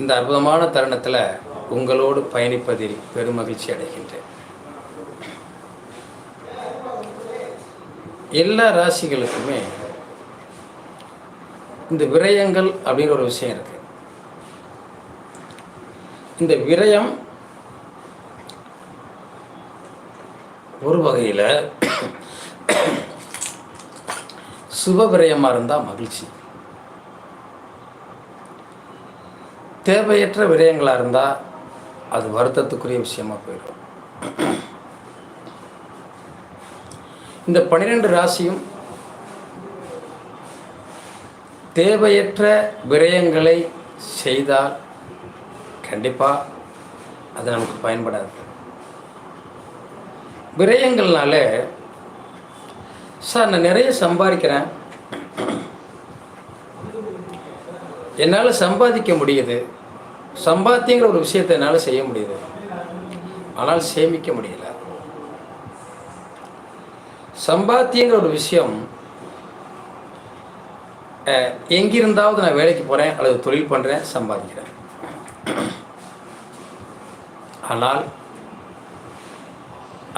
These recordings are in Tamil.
இந்த அற்புதமான தருணத்தில் உங்களோடு பயணிப்பதில் பெருமகிழ்ச்சி அடைகின்றேன். எல்லா ராசிகளுக்குமே இந்த விரயங்கள் அப்படிங்கிற ஒரு விஷயம் இருக்கு. இந்த விரயம் ஒரு வகையில் சுப விரயமாக இருந்தால் மகிழ்ச்சி. தேவையற்ற விரயங்களாக இருந்தால் அது வருத்தத்துக்குரிய விஷயமா போயிடும். இந்த பன்னிரெண்டு ராசியும் தேவையற்ற விரயங்களை செய்தால் கண்டிப்பாக அது நமக்கு பயன்படாது. விரயங்கள்னால சார் நான் நிறைய சம்பாதிக்கிறேன். என்னால் சம்பாதிக்க முடியுது. சம்பாத்தியங்கிற ஒரு விஷயத்தை என்னால் செய்ய முடியுது. ஆனால் சேமிக்க முடியல. சம்பாத்தியங்கிற ஒரு விஷயம் எங்கிருந்தாவது நான் வேலைக்கு போகிறேன் அல்லது தொழில் பண்ணுறேன் சம்பாதிக்கிறேன். ஆனால்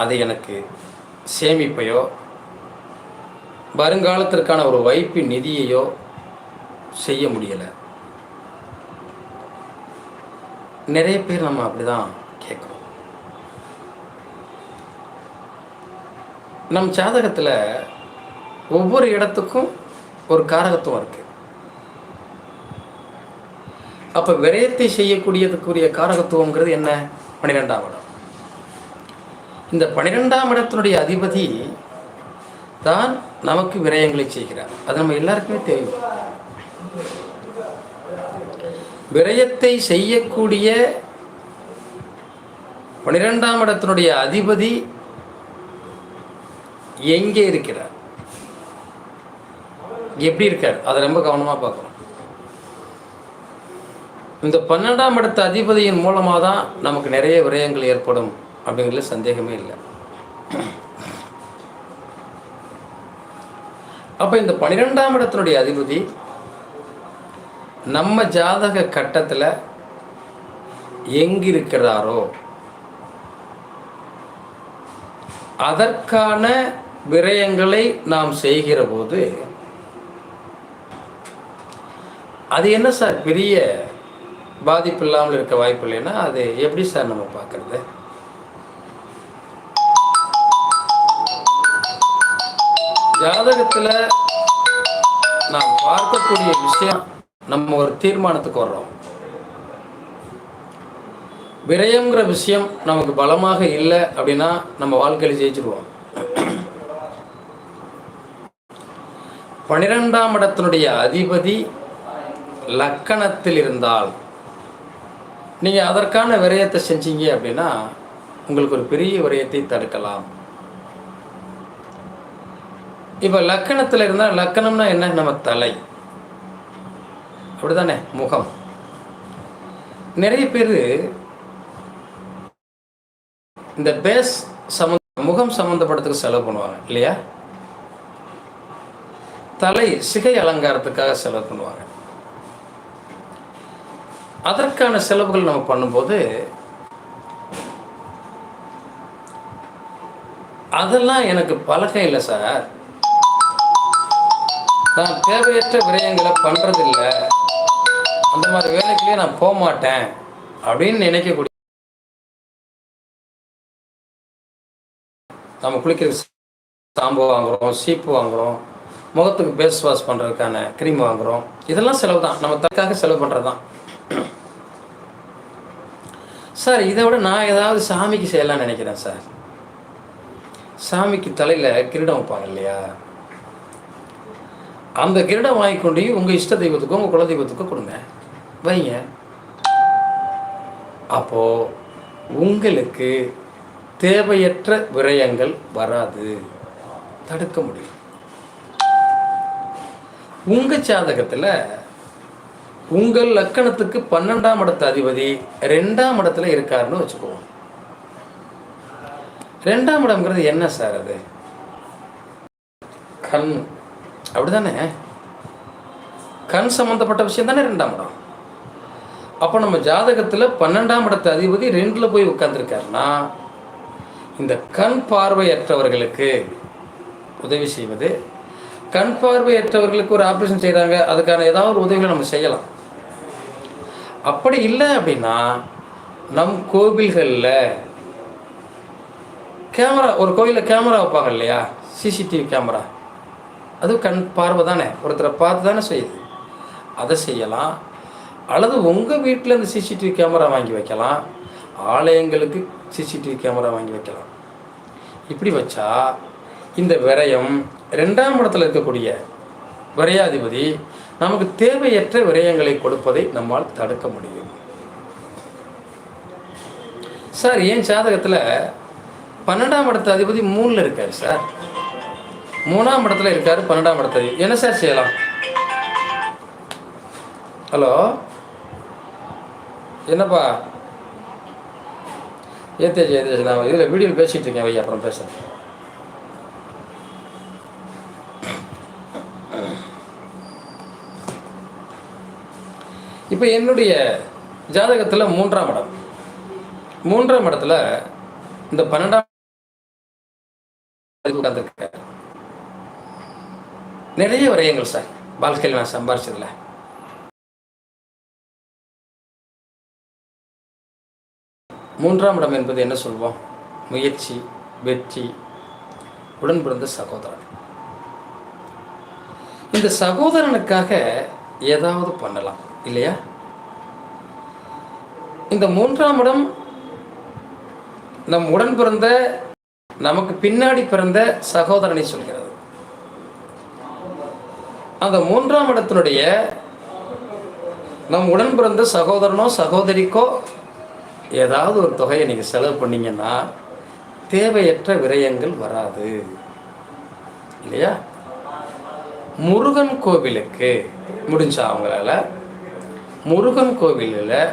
அது எனக்கு சேமிப்பையோ வருங்காலத்திற்கான ஒரு வைப்பு நிதியையோ செய்ய முடியலை. நிறைய பேர் நம்ம அப்படிதான் கேட்குறோம். நம் ஜாதகத்தில் ஒவ்வொரு இடத்துக்கும் ஒரு காரகத்துவம் இருக்கு. அப்போ விரயத்தை செய்யக்கூடியதுக்குரிய காரகத்துவங்கிறது என்ன? பன்னிரெண்டாம் இடம். இந்த பன்னிரெண்டாம் இடத்தினுடைய அதிபதி தான் நமக்கு விரயங்களை செய்கிறார். அது நம்ம எல்லாருக்குமே தெரியும். விரயத்தை செய்யக்கூடிய பன்னிரெண்டாம் இடத்தினுடைய அதிபதி எங்கே இருக்கிறார்? எப்படி இருக்கார்? அதை ரொம்ப கவனமாக பார்க்கணும். இந்த பன்னெண்டாம் இடத்து அதிபதியின் மூலமாக தான் நமக்கு நிறைய விரயங்கள் ஏற்படும் அப்படிங்கிறது சந்தேகமே இல்லை. அப்போ இந்த பன்னிரெண்டாம் இடத்தினுடைய அதிபதி நம்ம ஜாதக கட்டத்தில் எங்கிருக்கிறாரோ அதற்கான விரயங்களை நாம் செய்கிற போது அது என்ன சார்? பெரிய பாதிப்பு இல்லாமல் இருக்க வாய்ப்பு இல்லைன்னா அது எப்படி சார் நம்ம பார்க்கறது? ஜாதகத்தில் நாம் பார்க்கக்கூடிய விஷயம் நம்ம ஒரு தீர்மானத்துக்கு வர்றோம். விரயம்ங்கிற விஷயம் நமக்கு பலமாக இல்லை அப்படின்னா நம்ம வாழ்க்கையில் ஜெயிச்சிருவோம். பனிரெண்டாம் இடத்தினுடைய அதிபதி லக்கணத்தில் இருந்தால் நீங்கள் அதற்கான விரயத்தை செஞ்சீங்க அப்படின்னா உங்களுக்கு ஒரு பெரிய விரயத்தை தடுக்கலாம். இப்போ லக்கணத்தில் இருந்தால் லக்கணம்னா என்ன? நம்ம தலை. அப்படிதானே முகம். நிறைய பேர் இந்த பேஸ் சம்மந்த முகம் சம்மந்தப்படத்துக்கு செலவு பண்ணுவாங்க இல்லையா? தலை சிகை அலங்காரத்துக்காக செலவு பண்ணுவாங்க. அதற்கான செலவுகள் நம்ம பண்ணும்போது அதெல்லாம் எனக்கு பழக்கம் இல்லை சார். நான் தேவையற்ற விரயங்களை பண்ணுறதில்லை அந்த மாதிரி வேலைக்குள்ளே நான் போக மாட்டேன் அப்படின்னு நினைக்கக்கூடிய நம்ம குளிக்கிற சாம்பு வாங்குறோம் சீப்பு வாங்குறோம் முகத்துக்கு பேஸ் வாஷ் பண்ணுறதுக்கான க்ரீம் வாங்குறோம். இதெல்லாம் செலவு தான். நம்ம தற்காக செலவு பண்ணுறது தான் சார் இதை விட நான் ஏதாவது சாமிக்கு செய்யலாம்னு நினைக்கிறேன் சார். சாமிக்கு தலையில் கிரீடம் வைப்பாங்க இல்லையா? அந்த கிரீடம் வாங்கி கொண்டு உங்கள் இஷ்ட தெய்வத்துக்கும் உங்கள் குலதெய்வத்துக்கும் கொடுங்க. வைங்க. அப்போ உங்களுக்கு தேவையற்ற விரயங்கள் வராது. தடுக்க முடியும். உங்கள் ஜாதகத்தில் உங்கள் லக்கணத்துக்கு பன்னெண்டாம் இடத்து அதிபதி ரெண்டாம் இடத்துல இருக்காருன்னு வச்சுக்குவோம் ரெண்டாம் இடம்ங்கிறது என்ன சார் அது? கண். அப்படிதானே? கண் சம்மந்தப்பட்ட விஷயம் தானே ரெண்டாம் இடம்? அப்போ நம்ம ஜாதகத்தில் பன்னெண்டாம் இடத்து அதிபதி ரெண்டில் போய் உட்காந்துருக்காருன்னா இந்த கண் பார்வையற்றவர்களுக்கு உதவி செய்வது கண் பார்வையற்றவர்களுக்கு ஒரு ஆப்ரேஷன் செய்கிறாங்க அதுக்கான ஏதாவது ஒரு உதவிகளை நம்ம செய்யலாம். அப்படி இல்லை அப்படின்னா நம் கோவில்களில் கேமரா ஒரு கோயிலில் கேமரா வைப்பாங்க இல்லையா? CCTV camera. அது கண் பார்வை தானே. ஒருத்தரை பார்த்து தானே செய்யுது. அதை செய்யலாம். அல்லது உங்கள் வீட்டில் இந்த சிசிடிவி கேமரா வாங்கி வைக்கலாம். ஆலயங்களுக்கு சிசிடிவி கேமரா வாங்கி வைக்கலாம். இப்படி வச்சா இந்த விரயம் ரெண்டாம் இடத்துல இருக்கக்கூடிய விரையாதிபதி நமக்கு தேவையற்ற விரயங்களை கொடுப்பதை நம்மால் தடுக்க முடியும். சார் ஏன் ஜாதகத்தில் பன்னெண்டாம் இடத்து அதிபதி மூணில் இருக்காரு சார் மூணாம் இடத்துல இருக்கார் பன்னெண்டாம் இடத்து அதிபதி. என்ன சார் செய்யலாம்? ஹலோ என்னப்பா? ஏத்தேஜ் ஏத்தேஜ் நான் இதில் வீடியோவில் பேசிகிட்டு இருக்கேன் வையா அப்புறம் பேசுகிறேன் இப்போ என்னுடைய ஜாதகத்தில் மூன்றாம் இடம். மூன்றாம் இடத்துல இந்த பன்னெண்டாம் நிறைய விரயங்கள் சார் வாழ்க்கையில் நான் சம்பாரிச்சதில்லை மூன்றாம் இடம் என்பது என்ன சொல்வோம்? முயற்சி வெற்றி உடன் பிறந்த சகோதரன். இந்த சகோதரனுக்காக ஏதாவது பண்ணலாம் இல்லையா? இந்த மூன்றாம் இடம் நம் உடன் பிறந்த நமக்கு பின்னாடி பிறந்த சகோதரனை சொல்கிறது. அந்த மூன்றாம் இடத்தினுடைய நம் உடன் பிறந்த சகோதரனோ சகோதரிக்கோ ஏதாவது ஒரு தொகையை நீங்கள் செலவு பண்ணீங்கன்னா தேவையற்ற விரயங்கள் வராது. இல்லையா? முருகன் கோவிலுக்கு முடிஞ்சா அவங்களால முருகன் கோவிலில்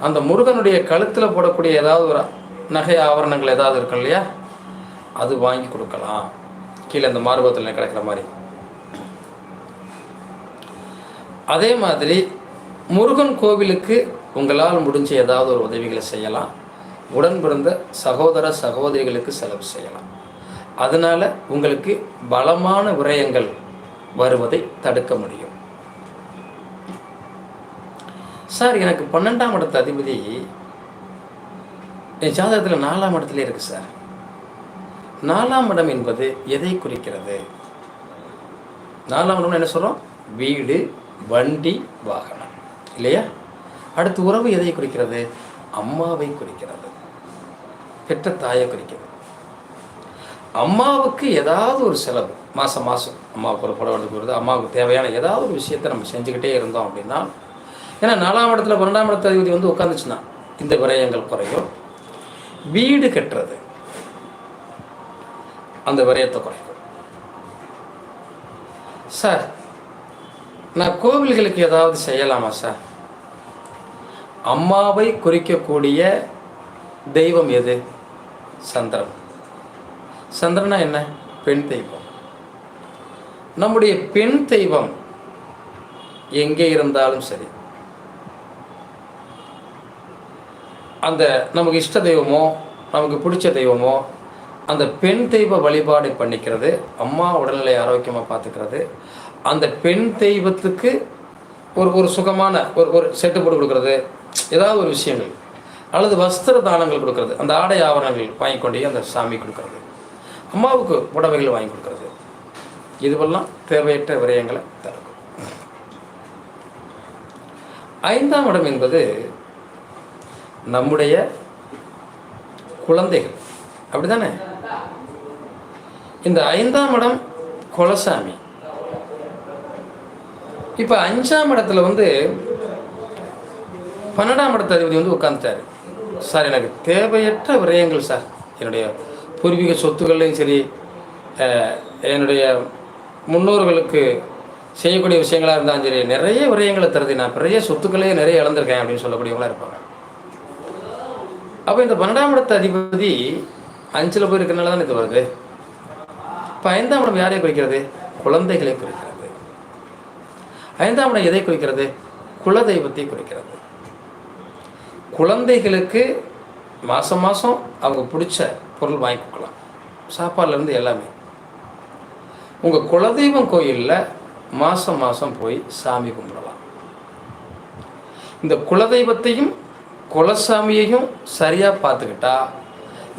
அந்த முருகனுடைய கழுத்தில் போடக்கூடிய ஏதாவது ஒரு நகை ஆவரணங்கள் ஏதாவது இருக்கும் இல்லையா? அது வாங்கி கொடுக்கலாம். கீழே இந்த மார்பகத்தில் கிடைக்கிற மாதிரி. அதே மாதிரி முருகன் கோவிலுக்கு உங்களால் முடிஞ்ச ஏதாவது ஒரு உதவிகளை செய்யலாம். உடன் பிறந்த சகோதர சகோதரிகளுக்கு செலவு செய்யலாம். அதனால் உங்களுக்கு பலமான விரயங்கள் வருவதை தடுக்க முடியும். சார் எனக்கு பன்னெண்டாம் இடத்து அதிபதி என் ஜாதகத்தில் நாலாம் இடத்துல இருக்கு சார். நாலாம் இடம் என்பது எதை குறிக்கிறது? நாலாம் இடம்னு என்ன சொல்கிறோம் வீடு வண்டி வாகனம். இல்லையா? அடுத்து உறவு எதை குறிக்கிறது? அம்மாவை குறிக்கிறது. பெற்ற தாயை குறிக்கிறது. அம்மாவுக்கு ஏதாவது ஒரு செலவு மாதம் மாதம் அம்மாவுக்கு ஒரு புடவை எடுத்து வருது அம்மாவுக்கு தேவையான ஏதாவது ஒரு விஷயத்தை நம்ம செஞ்சுக்கிட்டே இருந்தோம் அப்படின்னா ஏன்னா நாலாம் இடத்துல பன்னெண்டாம் இடத்து அதிபதி வந்து உட்காந்துச்சுன்னா இந்த விரயங்கள் குறையும். வீடு கட்டுறது அந்த விரயத்தை குறைக்கும். சார் நான் கோவில்களுக்கு ஏதாவது செய்யலாமா சார்? அம்மாவை குறிக்கக்கூடிய தெய்வம் எது? சந்திரன். சந்திரனா என்ன? பெண் தெய்வம். நம்முடைய பெண் தெய்வம் எங்கே இருந்தாலும் சரி அந்த நமக்கு இஷ்ட தெய்வமோ நமக்கு பிடிச்ச தெய்வமோ அந்த பெண் தெய்வ வழிபாடு பண்ணிக்கிறது அம்மா உடல்நிலை ஆரோக்கியமாக பார்த்துக்கிறது அந்த பெண் தெய்வத்துக்கு ஒரு ஒரு சுகமான ஒரு ஒரு செட்டு போட்டு கொடுக்கறது ஏதாவது ஒரு விஷயங்கள் அல்லது வஸ்திர தானங்கள் கொடுக்கறது அந்த ஆடை ஆவரணங்கள் வாங்கி கொண்டே அந்த சாமி கொடுக்கறது அம்மாவுக்கு புடவைகள் வாங்கி கொடுக்கறது. இதுவெல்லாம் தேவையற்ற விரயங்களை தரும். ஐந்தாம் இடம் என்பது நம்முடைய குழந்தைகள். அப்படிதானே இந்த ஐந்தாம் இடம் குலசாமி. இப்போ அஞ்சாம் இடத்துல வந்து பன்னெண்டாம் இடத்த அதிபதி வந்து உட்காந்துட்டாரு சார் எனக்கு தேவையற்ற விரயங்கள் சார். என்னுடைய பூர்வீக சொத்துக்கள்லையும் சரி என்னுடைய முன்னோர்களுக்கு செய்யக்கூடிய விஷயங்களாக இருந்தாலும் சரி நிறைய விரயங்களை தருது. நான் பெரிய சொத்துக்களையே நிறைய இழந்திருக்கேன் அப்படின்னு சொல்லக்கூடியவங்களாக இருப்பாங்க. அப்போ இந்த பன்னெண்டாம் இடத்த அதிபதி அஞ்சில் போய் இருக்கிறனால தான் இது வருது? இப்போ ஐந்தாம் இடம் யாரையும் குறிக்கிறது? குழந்தைகளை குறிக்கிறது. ஐந்தாம் இடம் எதை குறிக்கிறது? குலதெய்வத்தை குறிக்கிறது. குழந்தைகளுக்கு மாதம் மாதம் அவங்க பிடிச்ச பொருள் வாங்கி கொடுக்கலாம். சாப்பாடுலேருந்து எல்லாமே. உங்கள் குலதெய்வம் கோயிலில் மாதம் மாதம் போய் சாமி கும்பிடலாம். இந்த குலதெய்வத்தையும் குலசாமியையும் சரியாக பார்த்துக்கிட்டா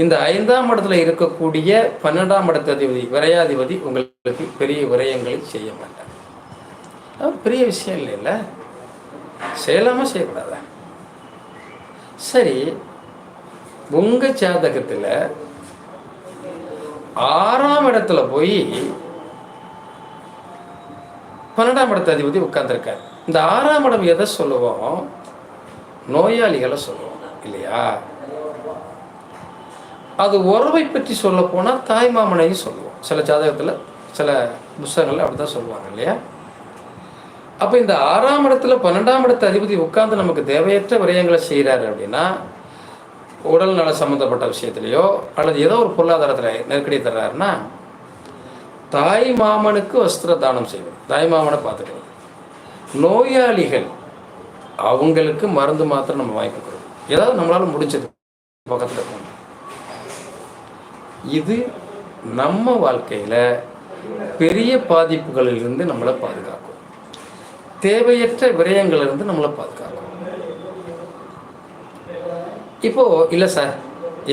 இந்த ஐந்தாம் இடத்துல இருக்கக்கூடிய பன்னெண்டாம் இடத்த அதிபதி விரையாதிபதி உங்களுக்கு பெரிய விரயங்களை செய்ய மாட்டார். அது பெரிய விஷயம் இல்லைல்ல. செய்யலாமா செய்யக்கூடாதா? சரி உங்க ஜாதகத்தில் ஆறாம் இடத்துல போய் பன்னெண்டாம் இடத்த அதிபதி உட்கார்ந்துருக்காரு. இந்த ஆறாம் இடம் எதை சொல்லுவோம்? நோயாளிகளை சொல்லுவோம் இல்லையா? அது உறவை பற்றி சொல்ல போனால் தாய் மாமனையும் சொல்லுவோம். சில ஜாதகத்தில் சில புஸ்தகங்கள் அப்படி தான் சொல்லுவாங்க இல்லையா? அப்போ இந்த ஆறாம் இடத்துல பன்னெண்டாம் இடத்த அதிபதி உட்கார்ந்து நமக்கு தேவையற்ற விரயங்களை செய்கிறாரு அப்படின்னா உடல் நல சம்மந்தப்பட்ட விஷயத்துலையோ அல்லது ஏதோ ஒரு பொருளாதாரத்தில் நெருக்கடி தர்றாருன்னா தாய் மாமனுக்கு வஸ்திர தானம் செய்வது தாய் மாமனை பார்த்துக்கிறது நோயாளிகள் அவங்களுக்கு மருந்து மாத்திரம் நம்ம வாங்கி கொடுக்குறோம் ஏதாவது நம்மளால முடிஞ்சது. பக்கத்தில் இருக்கணும் இது நம்ம வாழ்க்கையில் பெரிய பாதிப்புகளிலிருந்து நம்மளை பாதுகாக்கும். தேவையற்ற விரயங்களிலிருந்து நம்மளை பாதுகாக்கும். இப்போ இல்லை சார்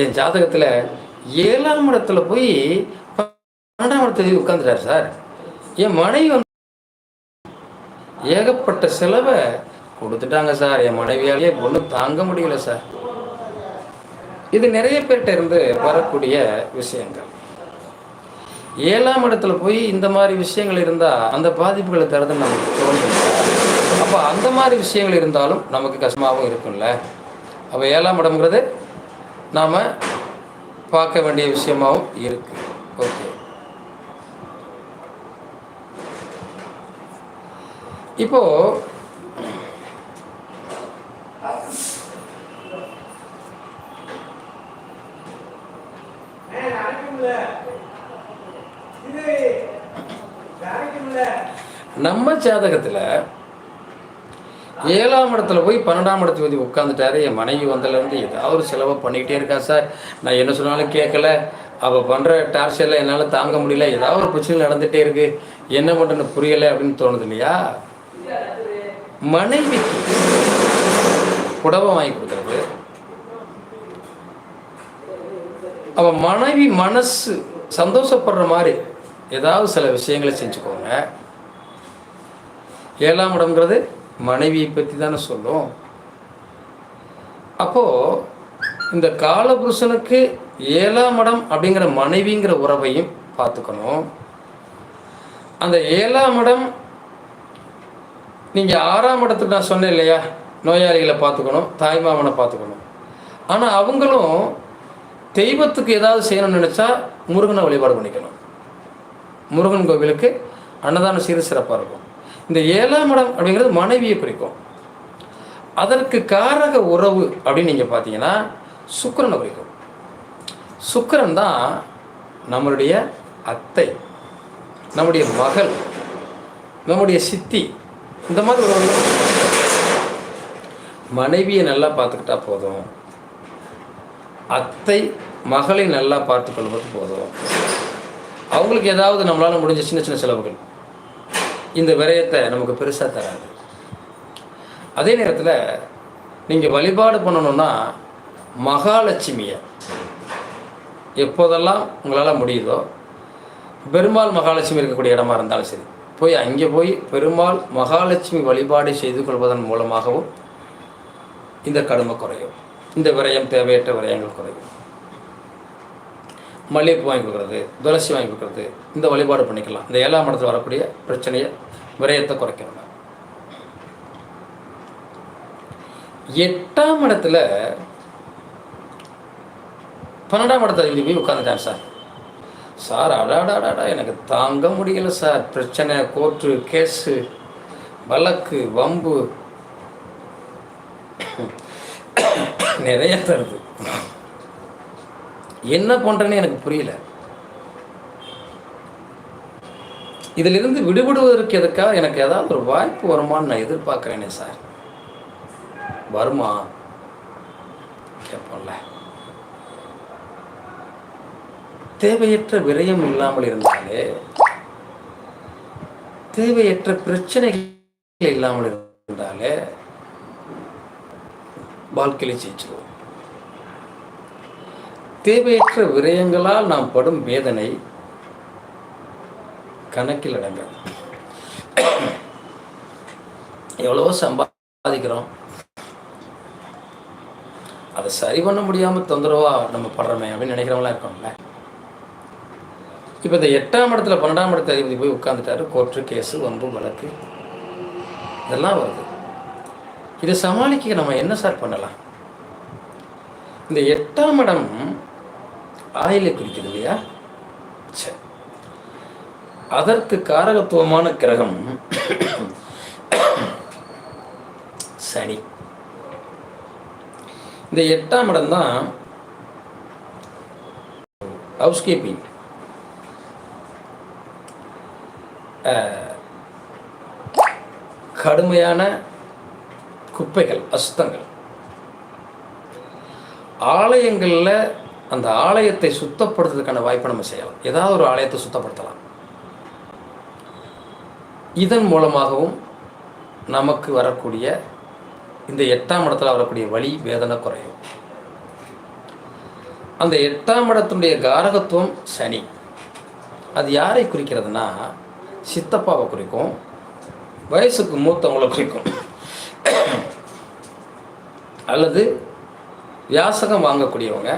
என் ஜாதகத்தில் ஏழாம் இடத்துல போய் பன்னெண்டாம் இடத்துல உட்காந்துட்டார் சார் என் மனைவி வந்து ஏகப்பட்ட செலவை கொடுத்துட்டாங்க சார் என் மனைவியாலேயே ஒன்றும் தாங்க முடியல சார் இது நிறைய பேர்கிட்ட இருந்து வரக்கூடிய விஷயங்கள். ஏழாம் இடத்துல போய் இந்த மாதிரி விஷயங்கள் இருந்தால் அந்த பாதிப்புகளை தருதுன்னு நமக்கு தோன்றும் அப்போ அந்த மாதிரி விஷயங்கள் இருந்தாலும் நமக்கு கஷ்டமாகவும் இருக்கும்ல. அப்போ ஏழாம் இடம்ங்கிறது நாம் பார்க்க வேண்டிய விஷயமாகவும் இருக்கு. ஓகே. இப்போ நம்ம ஜாதகத்தில் ஏழாம் இடத்துல போய் பன்னெண்டாம் இடத்துல வந்து உட்காந்துட்டாரு என் மனைவி வந்ததுலேருந்து ஏதாவது ஒரு செலவை பண்ணிக்கிட்டே இருக்கா சார். நான் என்ன சொன்னாலும் கேட்கல. அவள் பண்ணுற டார்ச்சரில் என்னால் தாங்க முடியல. ஏதாவது ஒரு பிரச்சனை நடந்துகிட்டே இருக்குது என்ன பண்ணுறேன்னு புரியலை அப்படின்னு தோணுது இல்லையா? மனைவிக்கு புடவை வாங்கி கொடுக்குறது. அவள் மனைவி மனசு சந்தோஷப்படுற மாதிரி ஏதாவது சில விஷயங்களை செஞ்சுக்கோங்க. ஏழாம் இடம்ங்கிறது மனைவியை பற்றி தானே சொல்லும். அப்போது இந்த காலபுருஷனுக்கு ஏழாம் இடம் அப்படிங்கிற மனைவிங்கிற உறவையும் பார்த்துக்கணும். அந்த ஏழாம் இடம் நீங்கள் ஆறாம் இடத்துக்கு நான் சொன்னேன் இல்லையா? நோயாளிகளை பார்த்துக்கணும் தாய்மாமனை பார்த்துக்கணும். ஆனால் அவங்களும் தெய்வத்துக்கு ஏதாவது செய்யணும்னு நினச்சா முருகனை வழிபாடு பண்ணிக்கணும். முருகன் கோவிலுக்கு அன்னதானம் செய்து சிறப்பாக இருக்கும். இந்த ஏழாம் இடம் அப்படிங்கிறது மனைவியை குறிக்கும். அதற்கு காரக உறவு அப்படின்னு நீங்கள் பார்த்தீங்கன்னா சுக்கரனை குறிக்கும். சுக்கரன் தான் நம்மளுடைய அத்தை நம்முடைய மகள் நம்முடைய சித்தி இந்த மாதிரி ஒரு மனைவியை நல்லா பார்த்துக்கிட்டா போதும். அத்தை மகளை நல்லா பார்த்துக்கொள்வது போதும். அவங்களுக்கு ஏதாவது நம்மளால் முடிஞ்ச சின்ன சின்ன செலவுகள். இந்த விரயத்தை நமக்கு பெருசாக தராது. அதே நேரத்தில் நீங்கள் வழிபாடு பண்ணணும்னா மகாலட்சுமியை எப்போதெல்லாம் உங்களால் முடியுதோ பெருமாள் மகாலட்சுமி இருக்கக்கூடிய இடமா இருந்தாலும் சரி போய் அங்கே போய் பெருமாள் மகாலட்சுமி வழிபாடு செய்து கொள்வதன் மூலமாகவும் இந்த கடுமை குறையும். இந்த விரயம் தேவையற்ற விரயங்கள் குறையும். மல்லிகைப்பூ வாங்கி கொடுக்குறது துளசி வாங்கி கொடுக்குறது இந்த வழிபாடு பண்ணிக்கலாம். இந்த ஏழாம் இடத்துல வரக்கூடிய பிரச்சனையை விரயத்தை குறைக்கணும் எட்டாம் இடத்துல பன்னெண்டாம் இடத்துல அதிபதி போய் உட்காந்துட்டான் சார். சார் அடாடாடாடா எனக்கு தாங்க முடியல சார். பிரச்சனை கோர்ட்டு கேஸு வழக்கு வம்பு. நிறைய தருது. என்ன பண்ணுறேன்னு எனக்கு புரியல. இதிலிருந்து விடுபடுவதற்கு எதுக்காக எனக்கு ஏதாவது ஒரு வாய்ப்பு வருமான்னு நான் எதிர்பார்க்குறேனே சார். வருமா? கேட்போம்ல தேவையற்ற விரயம் இல்லாமல் இருந்தாலே தேவையற்ற பிரச்சனைகள் இல்லாமல் இருந்தாலே வாழ்க்கையில ஜெயிச்சிருவோம். தேவையற்ற விரயங்களால் நாம் படும் வேதனை கணக்கில் அடங்காது. எவ்வளவோ சம்பாதிக்கிறோம். அதை சரி பண்ண முடியாமல் தொந்தரவா நம்ம படுறோமே அப்படின்னு நினைக்கிறவங்களாம் இருக்கோம்ல இப்போ இந்த எட்டாம் இடத்துல பன்னெண்டாம் இடத்துல அதிபதி போய் உட்காந்துட்டாரு கோர்ட்டு கேஸு வம்பு வழக்கு. இதெல்லாம் வருது. இதை சமாளிக்க நம்ம என்ன சார் பண்ணலாம்? இந்த எட்டாம் இடம் ஆயிலை குறிக்குது இல்லையா சரி அதற்கு காரகத்துவமான கிரகம் சனி. இந்த எட்டாம் இடம் தான் ஹவுஸ் கீப்பிங் கடுமையான குப்பைகள் அசுத்தங்கள். ஆலயங்களில் அந்த ஆலயத்தை சுத்தப்படுத்துறதுக்கான வாய்ப்பை நம்ம செய்யலாம். ஏதாவது ஒரு ஆலயத்தை சுத்தப்படுத்தலாம். இதன் மூலமாகவும் நமக்கு வரக்கூடிய இந்த எட்டாம் இடத்துல வரக்கூடிய வழி வேதனை குறையும். அந்த எட்டாம் இடத்தினுடைய காரகத்துவம் சனி. அது யாரை குறிக்கிறதுனா சித்தப்பாவை குறிக்கும் வயசுக்கு மூத்தவங்களை குறிக்கும். அல்லது வியாசகம் வாங்கக்கூடியவங்க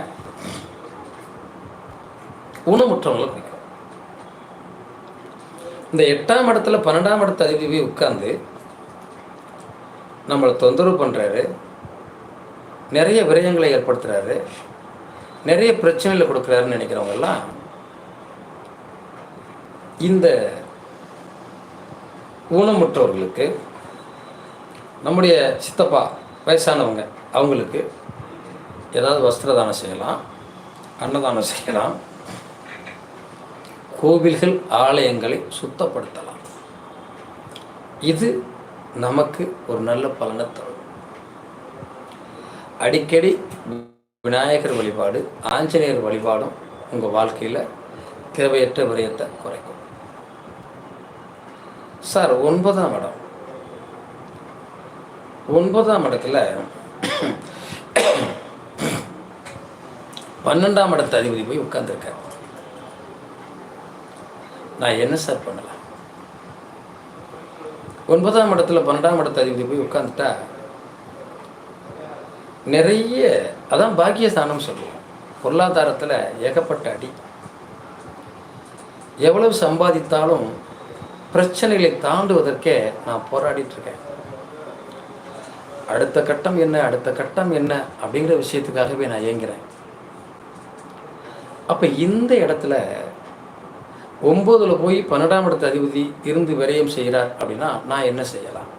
ஊனமுற்றவங்களை குறிக்கும். இந்த எட்டாம் இடத்துல பன்னெண்டாம் இடத்து அதிபதி உட்கார்ந்து நம்மளை தொந்தரவு பண்ணுறாரு நிறைய விரயங்களை ஏற்படுத்துகிறாரு நிறைய பிரச்சனைகளை கொடுக்குறாருன்னு நினைக்கிறவங்கெல்லாம் இந்த ஊனமுற்றவர்களுக்கு நம்முடைய சித்தப்பா வயசானவங்க அவங்களுக்கு ஏதாவது வஸ்திரதானம் செய்யலாம் அன்னதானம் செய்யலாம் கோவில்கள் ஆலயங்களை சுத்தப்படுத்தலாம். இது நமக்கு ஒரு நல்ல பலனை தரும். அடிக்கடி விநாயகர் வழிபாடு ஆஞ்சநேயர் வழிபாடும் உங்கள் வாழ்க்கையில் தேவையற்ற விரயத்தை குறைக்கும். சார் ஒன்பதாம் இடம். ஒன்பதாம் இடத்துல பன்னெண்டாம் இடத்து அதிபதி போய் உட்காந்துருக்கேன் நான் என்ன சார் பண்ணலாம் ஒன்பதாம் இடத்துல பன்னெண்டாம் இடத்து அதிபதி போய் உட்காந்துட்டா நிறைய அதான் பாக்கியஸ்தானம் சொல்லுவோம். பொருளாதாரத்தில் ஏகப்பட்ட அடி. எவ்வளவு சம்பாதித்தாலும் பிரச்சனைகளை தாண்டுவதற்கே நான் போராடிட்டு இருக்கேன் அடுத்த கட்டம் என்ன அடுத்த கட்டம் என்ன அப்படிங்கிற விஷயத்துக்காகவே நான் இயங்குறேன். அப்போ இந்த இடத்துல ஒம்போதில் போய் பன்னெண்டாம் இடத்து அதிபதி இருந்து விரயம் செய்கிறார் அப்படின்னா நான் என்ன செய்யலாம்?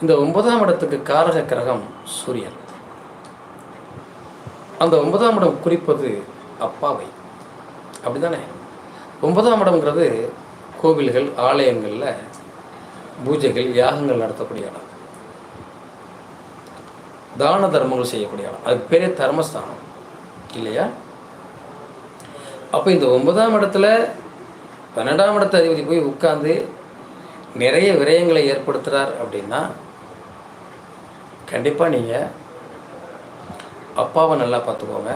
இந்த ஒன்பதாம் இடத்துக்கு காரக கிரகம் சூரியன். அந்த ஒன்பதாம் இடம் குறிப்பது அப்பாவை. அப்படிதானே ஒன்பதாம் இடம்ங்கிறது கோவில்கள் ஆலயங்களில் பூஜைகள் யாகங்கள் நடத்தக்கூடிய இடம் தான தர்மங்கள் செய்யக்கூடிய இடம் அது பெரிய தர்மஸ்தானம். இல்லையா? அப்போ இந்த ஒன்பதாம் இடத்துல பன்னெண்டாம் இடத்த அதிபதி போய் உட்கார்ந்து நிறைய விரயங்களை ஏற்படுத்துகிறார் அப்படின்னா கண்டிப்பாக நீங்கள் அப்பாவை நல்லா பார்த்துக்கோங்க.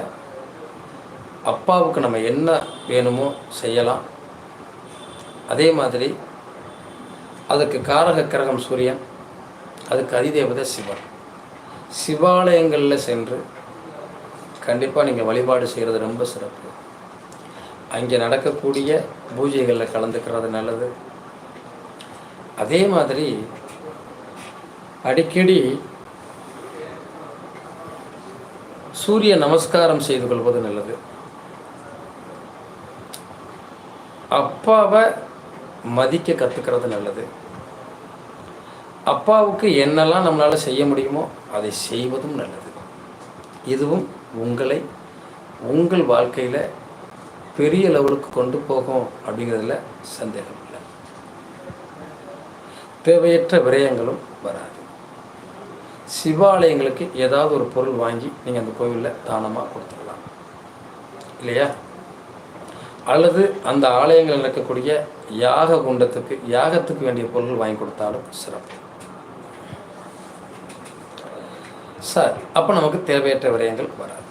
அப்பாவுக்கு நம்ம என்ன வேணுமோ செய்யலாம். அதே மாதிரி அதுக்கு காரக கிரகம் சூரியன் அதுக்கு அதிதேவதை சிவன். சிவாலயங்களில் சென்று கண்டிப்பாக நீங்கள் வழிபாடு செய்கிறது ரொம்ப சிறப்பு. அங்கே நடக்கக்கூடிய பூஜைகளில் கலந்துக்கிறது நல்லது. அதே மாதிரி அடிக்கடி சூரிய நமஸ்காரம் செய்து கொள்வது நல்லது. அப்பாவை மதிக்க கற்றுக்கிறது நல்லது. அப்பாவுக்கு என்னெல்லாம் நம்மளால் செய்ய முடியுமோ அதை செய்வதும் நல்லது. இதுவும் உங்களை உங்கள் வாழ்க்கையில் பெரிய லெவலுக்கு கொண்டு போகும் அப்படிங்கிறதுல சந்தேகம் இல்லை. தேவையற்ற விரயங்களும் வராது. சிவாலயங்களுக்கு ஏதாவது ஒரு பொருள் வாங்கி நீங்கள் அந்த கோவிலில் தானமாக கொடுத்துடலாம். இல்லையா? அல்லது அந்த ஆலயங்களில் இருக்கக்கூடிய யாக குண்டத்துக்கு யாகத்துக்கு வேண்டிய பொருள் வாங்கி கொடுத்தாலும் சிறப்பு. சார் அப்போ நமக்கு தேவையற்ற விரயங்கள் வராது.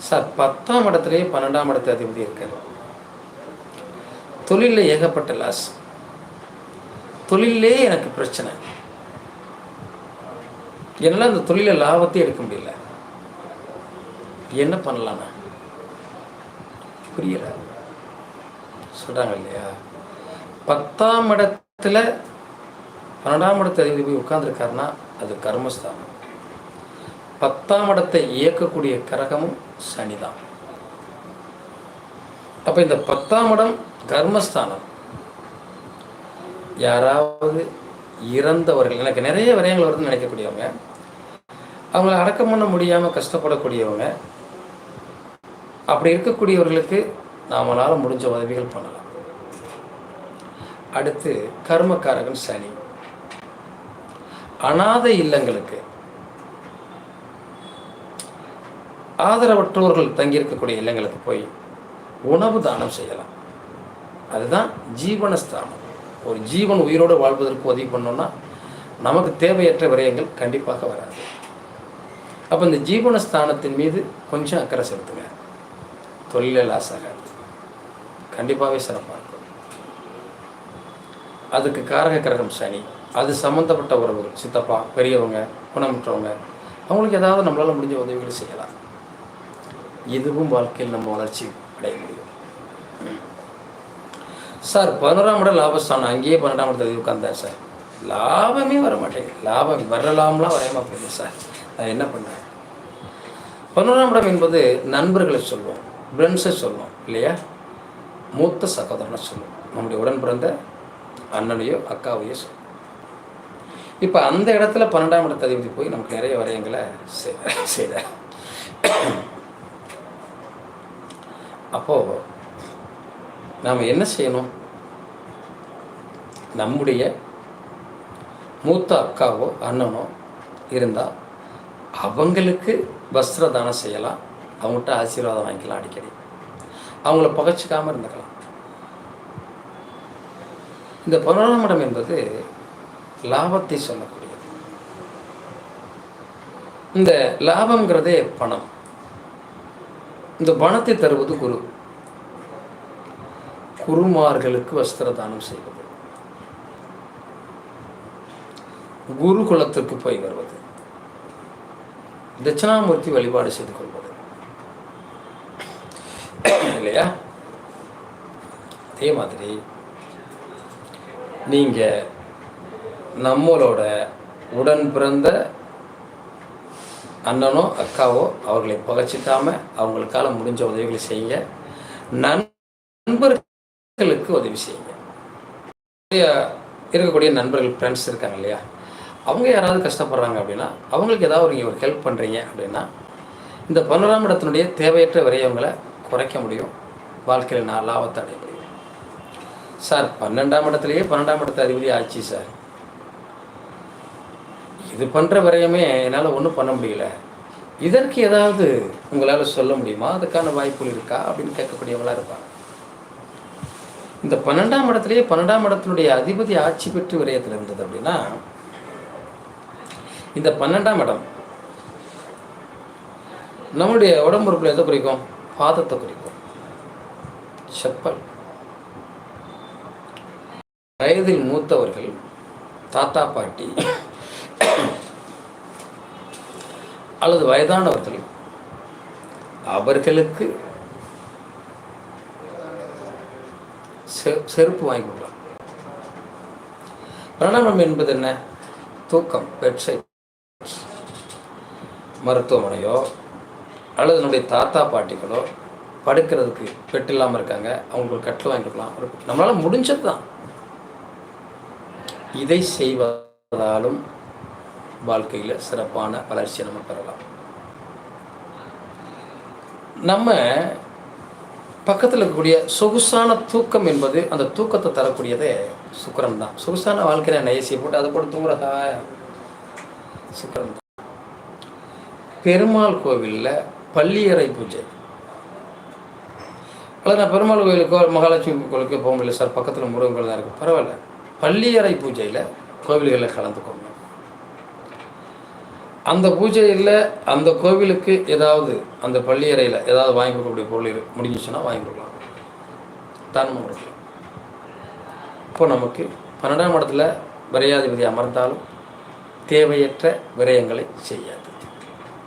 சார் பத்தாம் இடத்துலேயே பன்னெண்டாம் இடத்து அதிபதி இருக்கார். தொழிலில் ஏகப்பட்ட லாஸ் தொழிலே எனக்கு பிரச்சனை. என்னால் அந்த தொழிலில் லாபத்தை எடுக்க முடியல. என்ன பண்ணலாம்? புரியல. சொல்கிறாங்க இல்லையா? பத்தாம் இடத்துல பன்னெண்டாம் இடத்து அதிபதி போய் உட்காந்துருக்காருன்னா அது கர்மஸ்தானம். பத்தாம் இடத்தை இயக்கக்கூடிய கரகமும் சனிதான். அப்போ இந்த பத்தாம் இடம் கர்மஸ்தானம். யாராவது இறந்தவர்கள் எனக்கு நிறைய விரயங்கள் வருதுன்னு நினைக்கக்கூடியவங்க அவங்கள அடக்கம் பண்ண முடியாமல் கஷ்டப்படக்கூடியவங்க அப்படி இருக்கக்கூடியவர்களுக்கு நாமளால் முடிஞ்ச உதவிகள் பண்ணலாம். அடுத்து கர்மக்காரகன் சனி. அனாதை இல்லங்களுக்கு ஆதரவற்றோர்கள் தங்கியிருக்கக்கூடிய இல்லங்களுக்கு போய் உணவு தானம் செய்யலாம். அதுதான் ஜீவனஸ்தானம். ஒரு ஜீவன் உயிரோடு வாழ்வதற்கு உதவி பண்ணோம்னா நமக்கு தேவையற்ற விரயங்கள் கண்டிப்பாக வராது. அப்போ இந்த ஜீவனஸ்தானத்தின் மீது கொஞ்சம் அக்கறை செலுத்துங்க. தொழிலில் லாஸ் கண்டிப்பாகவே சிறப்பாக இருக்கும். அதுக்கு காரக கிரகம் சனி. அது சம்மந்தப்பட்ட உறவுகள். சித்தப்பா பெரியவங்க குணமுற்றவங்க அவங்களுக்கு ஏதாவது நம்மளால் முடிஞ்ச உதவிகள் செய்யலாம். இதுவும் வாழ்க்கையில் நம்ம வளர்ச்சி அடைய முடியும். சார் பதினோராம் இடம் லாபஸ்தானம். அங்கேயே பன்னெண்டாம் இடத்துல உட்காந்தேன் சார் லாபமே வர மாட்டேங்குது லாபம் வரலாம்லாம் வரையாமல் போயிடுது சார் நான் என்ன பண்ணேன் பதினோராம் இடம் என்பது நண்பர்களை சொல்லுவோம் ஃப்ரெண்ட்ஸை சொல்லுவோம் இல்லையா? மூத்த சகோதரனை சொல்லுவோம் நம்முடைய உடன் பிறந்த அண்ணனையோ அக்காவையோ சொல்லுவோம் இப்போ அந்த இடத்துல பன்னெண்டாம் இடத்த அதிபதி போய் நமக்கு நிறைய வரையங்களை செய்த அப்போது நாம் என்ன செய்யணும்? நம்முடைய மூத்த அக்காவோ அண்ணனோ இருந்தால் அவங்களுக்கு வஸ்திர தானம் செய்யலாம். அவங்ககிட்ட ஆசீர்வாதம் வாங்கிக்கலாம் அடிக்கடி. அவங்கள பகச்சிக்காமல் இருந்துக்கலாம். இந்த பதினொன்றாம் இடம் என்பது லாபத்தை சொல்லக்கூடியது. இந்த லாபங்கிறதே பணம். இந்த பணத்தை தருவது குரு. குருமார்களுக்கு வஸ்திர தானம் செய்வது குருகுலத்திற்கு போய் வருவது. தட்சிணாமூர்த்தி வழிபாடு செய்து கொள்வது. இல்லையா? அதே மாதிரி நீங்கள் நம்மளோட உடன் பிறந்த அண்ணனோ அக்காவோ அவர்களை பகச்சிக்காம அவங்களுக்கால முடிஞ்ச உதவிகளை செய்யுங்க. நண்பர்களுக்கு உதவி செய்யுங்க. இருக்கக்கூடிய நண்பர்கள் ஃப்ரெண்ட்ஸ் இருக்காங்க இல்லையா? அவங்க யாராவது கஷ்டப்படுறாங்க அப்படின்னா அவங்களுக்கு ஏதாவது ஒரு நீங்கள் ஒரு ஹெல்ப் பண்ணுறீங்க அப்படின்னா இந்த பன்னெண்டாம் இடத்தினுடைய தேவையற்ற விரயங்களை குறைக்க முடியும். வாழ்க்கையில் நான் லாபத்தை அடைய முடியும். சார் பன்னெண்டாம் இடத்துலையே பன்னெண்டாம் இடத்து அதிபதி ஆச்சு சார். இது பண்ணுற வரையுமே என்னால் ஒன்றும் பண்ண முடியல. இதற்கு ஏதாவது உங்களால் சொல்ல முடியுமா? அதுக்கான வாய்ப்புகள் இருக்கா? அப்படின்னு கேட்கக்கூடியவங்களா இருப்பாங்க. இந்த பன்னெண்டாம் இடத்துலயே பன்னெண்டாம் இடத்தினுடைய அதிபதி ஆட்சி பெற்று விரயத்தில் இருந்தது அப்படின்னா இந்த பன்னெண்டாம் இடம் நம்மளுடைய உடம்புறுப்பில் எதை குறிக்கும்? பாதத்தை குறிக்கும். செப்பல். வயதில் மூத்தவர்கள் தாத்தா பாட்டி அல்லது வயதானவர்கள் அவர்களுக்கு செருப்பு வாங்கி கொடுக்கலாம். பிரணாமம் என்பது என்ன? தூக்கம் பெட்சைட் மருத்துவமனையோ அல்லது நம்முடைய தாத்தா பாட்டிகளோ படுக்கிறதுக்கு பெட் இல்லாமல் இருக்காங்க. அவங்களுக்கு ஒரு கட்டில் வாங்கி கொடுக்கலாம். நம்மளால் முடிஞ்சது தான் இதை செய்வதாலும் வாழ்க்கையில் சிறப்பான வளர்ச்சியை நம்ம பெறலாம். நம்ம பக்கத்தில் இருக்கக்கூடிய சொகுசான தூக்கம் என்பது அந்த தூக்கத்தை தரக்கூடியதே சுக்கரன் தான். சொகுசான வாழ்க்கையில் நைசியை போட்டு அதை போட்டு தூங்குறதா? சுக்கரன் தான். பெருமாள் கோவிலில் பள்ளியறை பூஜை. அல்லது நான் பெருமாள் கோயிலுக்கோ மகாலட்சுமி கோயிலுக்கோ போக முடியல சார். பக்கத்தில் முருகன் கோயில் தான் இருக்குது பரவாயில்ல. பள்ளியறை பூஜையில் கோவில்களில் கலந்துக்கோங்க. அந்த பூஜையில் அந்த கோவிலுக்கு ஏதாவது அந்த பள்ளியறையில் ஏதாவது வாங்கி கொடுக்கக்கூடிய பொருள் இரு முடிஞ்சிச்சுன்னா வாங்கி கொடுக்கலாம். தானமாக கொடுக்கலாம் இப்போ நமக்கு பன்னெண்டாம் இடத்துல விரையாதிபதி அமர்ந்தாலும் தேவையற்ற விரயங்களை செய்யாது.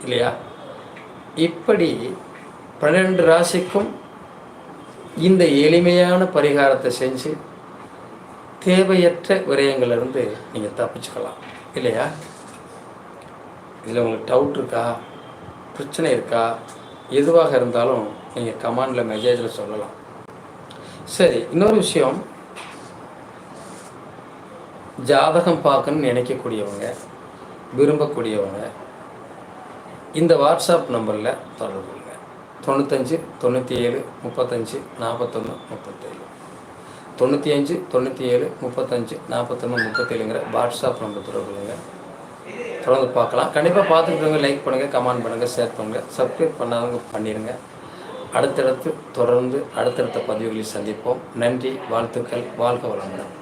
இல்லையா? இப்படி பன்னிரெண்டு ராசிக்கும் இந்த எளிமையான பரிகாரத்தை செஞ்சு தேவையற்ற விரயங்களிலிருந்து நீங்கள் தப்பிச்சுக்கலாம். இல்லையா? இதில் உங்களுக்கு டவுட் இருக்கா? பிரச்சனை இருக்கா? எதுவாக இருந்தாலும் நீங்கள் கமாண்டில் மெசேஜில் சொல்லலாம். சரி இன்னொரு விஷயம். ஜாதகம் பார்க்கணும்னு நினைக்கக்கூடியவங்க விரும்பக்கூடியவங்க இந்த வாட்ஸ்அப் நம்பரில் தொடர்பு கொள்ளுங்க. தொண்ணூத்தஞ்சு தொண்ணூற்றி ஏழு முப்பத்தஞ்சு நாற்பத்தொன்று முப்பத்தேழு. தொண்ணூற்றி அஞ்சு தொண்ணூற்றி ஏழு முப்பத்தஞ்சு நாற்பத்தொன்று முப்பத்தேழுங்கிற வாட்ஸ்அப் நம்பர் தொடர்பு கொள்ளுங்கள் தொடர்ந்து பார்க்கலாம். கண்டிப்பாக பார்த்துருக்கவங்க லைக் பண்ணுங்கள் கமெண்ட் பண்ணுங்கள் ஷேர் பண்ணுங்கள் சப்ஸ்கிரைப் பண்ணாதவங்க பண்ணிடுங்க அடுத்தடுத்து தொடர்ந்து அடுத்தடுத்த பதிவுகளில் சந்திப்போம். நன்றி வாழ்த்துக்கள் வாழ்க வளமுடன்.